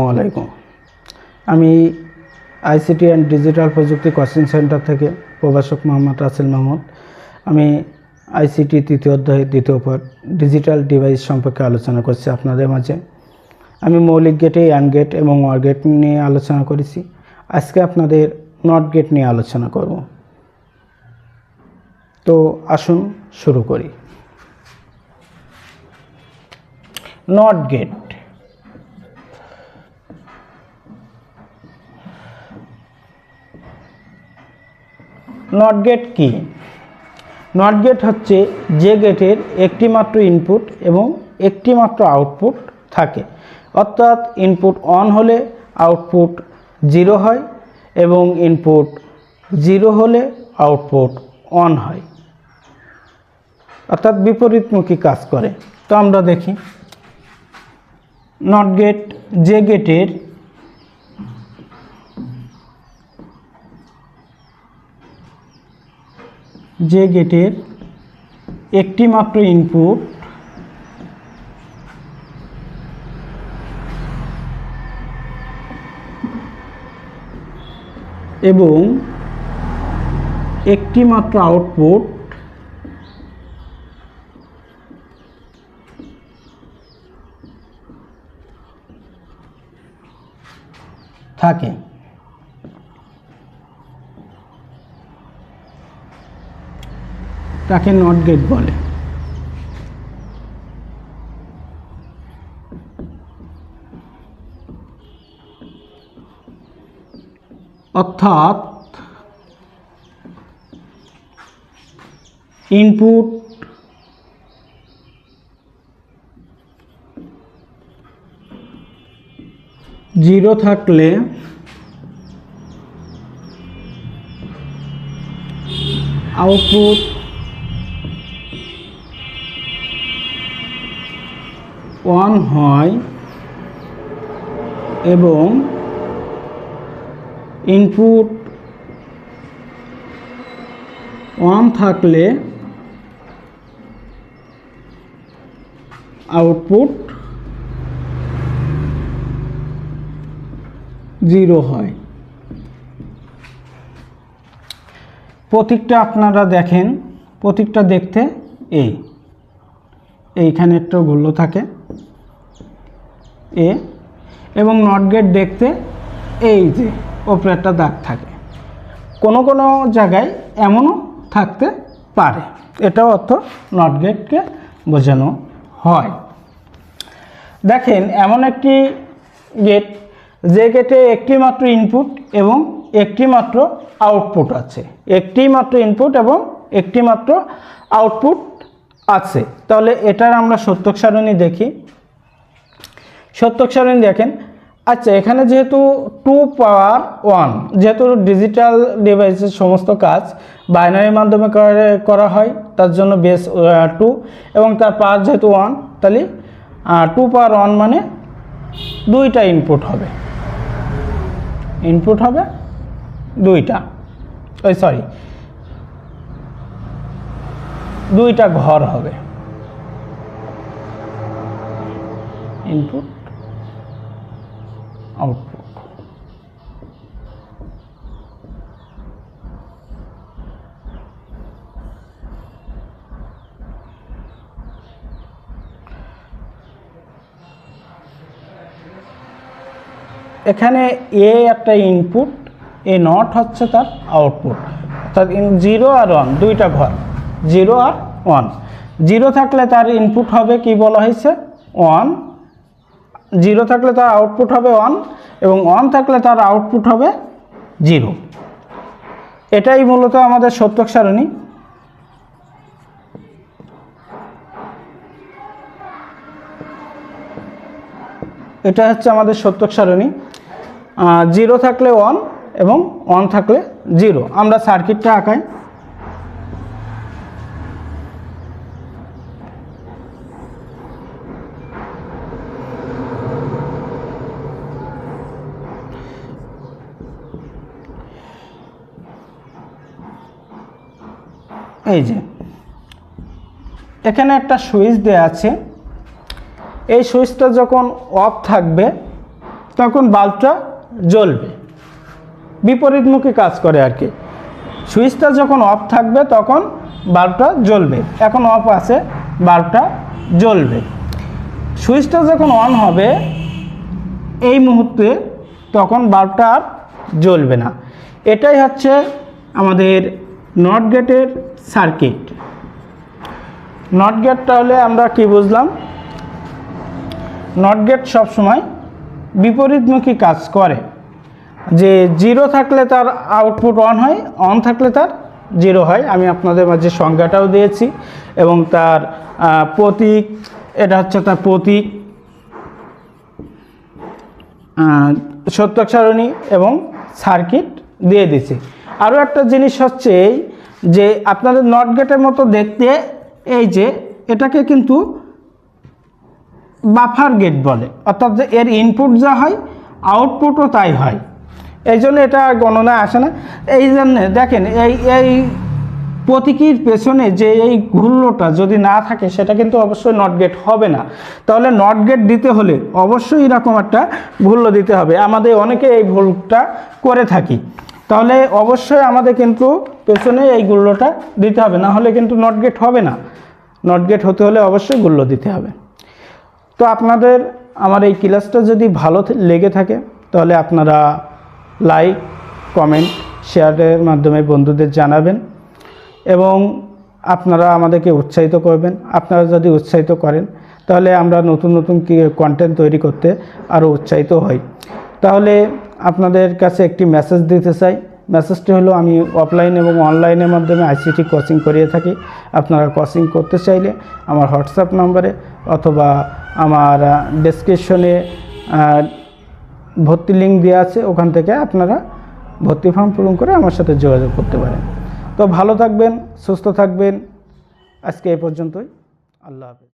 আসসালামাইকুম আমি ICT and digital প্রযুক্তি কোচিং সেন্টার থেকে প্রভাষক মোহাম্মদ রাসেল মাহমুদ। আমি আইসিটি তৃতীয় অধ্যায়ের দ্বিতীয় পাঠ ডিজিটাল ডিভাইস সম্পর্কে আলোচনা করছি আপনাদের মাঝে। আমি মৌলিক গেটে অ্যান্ড গেট এবং ওয়ার গেট নিয়ে আলোচনা করেছি। আজকে আপনাদের নট গেট নিয়ে আলোচনা করব। তো আসুন শুরু করি। নট গেট নট গেট কি? নট গেট হচ্ছে যে গেটের একটি মাত্র ইনপুট এবং একটি মাত্র আউটপুট থাকে। অর্থাৎ ইনপুট অন হলে আউটপুট জিরো হয় এবং ইনপুট জিরো হলে আউটপুট অন হয়। অর্থাৎ বিপরীতমুখী কাজ করে। তো আমরা দেখি। নট গেট যে গেটের যে গেটের একটি মাত্র ইনপুট এবং একটি মাত্র আউটপুট থাকে। তাকে নট গেট বলে। অর্থাৎ ইনপুট জিরো থাকলে আউটপুট ওয়ান হয় এবং ইনপুট ওয়ান থাকলে আউটপুট জিরো হয়। প্রতীকটা আপনারা দেখেন, প্রতীকটা দেখতে এই এইখানে একটা গোল্ল থাকে। এ এবং নট গেট দেখতে এই যে ওপরে একটা দাগ থাকে। কোনো কোনো জায়গায় এমনও থাকতে পারে। এটাও অর্থ নট গেটকে বোঝানো হয়। দেখেন, এমন একটি গেট যে গেটে একটি মাত্র ইনপুট এবং একটি মাত্র আউটপুট আছে। একটি মাত্র ইনপুট এবং একটি মাত্র আউটপুট আছে। তাহলে এটার আমরা সত্যক সারণী দেখি। সত্যক সারণী দেখেন। আচ্ছা এখানে যেহেতু টু পাওয়ার ওয়ান, যেহেতু ডিজিটাল ডিভাইসের সমস্ত কাজ বাইনারির মাধ্যমে করে- হয়, তার জন্য বেস টু এবং তার পাওয়ার যেহেতু ওয়ান, তাহলে টু পাওয়ার ওয়ান মানে দুইটা ইনপুট হবে। ইনপুট হবে দুইটা। ওই সরি দুইটা ঘর হবে। ইনপুট আউটপুট এখানে এ একটা ইনপুট এ নট হচ্ছে তার আউটপুট অর্থাৎ জিরো আর ওয়ান দুইটা ঘর। জিরো আর ওয়ান জিরো থাকলে তার ইনপুট হবে কি বলা হয়েছে? ওয়ান জিরো থাকলে তার আউটপুট হবে ওয়ান এবং ওয়ান থাকলে তার আউটপুট হবে জিরো। এটাই মূলত আমাদের সত্যক সারণী এটা হচ্ছে আমাদের সত্যক সারণী জিরো থাকলে ওয়ান এবং ওয়ান থাকলে জিরো। আমরা সার্কিটটা আঁকাই। এই যে, এখানে একটা সুইচ দেওয়া আছে। এই সুইচটা যখন অফ থাকবে, তখন বাল্বটা জ্বলবে। বিপরীতমুখী কাজ করে আর কি। সুইচটা যখন অফ থাকবে, তখন বাল্বটা জ্বলবে। এখন অফ আছে, বাল্বটা জ্বলবে। সুইচটা যখন অন হবে, এই মুহূর্তে তখন বাল্বটা আর জ্বলবে না। এটাই হচ্ছে আমাদের নট গেটের সার্কিট। নট গেট তাহলে আমরা কি বুঝলাম? নট গেট সবসময় বিপরীতমুখী কাজ করে। যে জিরো থাকলে তার আউটপুট অন হয়, অন থাকলে তার জিরো হয়। আমি আপনাদের মাঝে সংজ্ঞাটাও দিয়েছি এবং তার প্রতীক, এটা হচ্ছে তার প্রতীক সত্যক সারণী এবং সার্কিট দিয়ে দিছি আরও একটা জিনিস হচ্ছে এই যে আপনাদের নট গেটের মতো দেখতে, এই যে এটাকে কিন্তু বাফার গেট বলে। অর্থাৎ যে এর ইনপুট যা হয় আউটপুটও তাই হয়। এই জন্য এটা গণনা আসে না। এই জন্য দেখেন, এই এই প্রতীকীর পেছনে যে এই ঘুল্লোটা যদি না থাকে, সেটা কিন্তু অবশ্যই নট গেট হবে না। তাহলে নট গেট দিতে হলে অবশ্যই এরকম একটা ঘুল্লো দিতে হবে। আমাদের অনেকে এই ভুলটা করে থাকি। তাহলে অবশ্যই আমাদের কিন্তু পেছনে এই গুল্লোটা দিতে হবে, না হলে কিন্তু নট গেট হবে না। নট গেট হতে হলে অবশ্যই গুল্লো দিতে হবে। তো আপনাদের আমার এই ক্লাসটা যদি ভালো লেগে থাকে, তাহলে আপনারা লাইক কমেন্ট শেয়ারের মাধ্যমে বন্ধুদের জানাবেন এবং আপনারা আমাদেরকে উৎসাহিত করবেন। আপনারা যদি উৎসাহিত করেন, তাহলে আমরা নতুন নতুন কন্টেন্ট তৈরি করতে আরও উৎসাহিত হই। তাহলে আপনাদের কাছে একটি মেসেজ দিতে চাই। মেসেজটি হলো, আমি অফলাইন এবং অনলাইনের মাধ্যমে আইসিটি কোচিং করিয়ে থাকি। আপনারা কোচিং করতে চাইলে আমার হোয়াটসঅ্যাপ নম্বরে অথবা আমার ডেসক্রিপশনে ভর্তি লিঙ্ক দেওয়া আছে, ওখান থেকে আপনারা ভর্তি ফর্ম পূরণ করে আমার সাথে যোগাযোগ করতে পারেন। তো ভালো থাকবেন, সুস্থ থাকবেন। আজকে এই পর্যন্তই। আল্লাহ হাফেজ।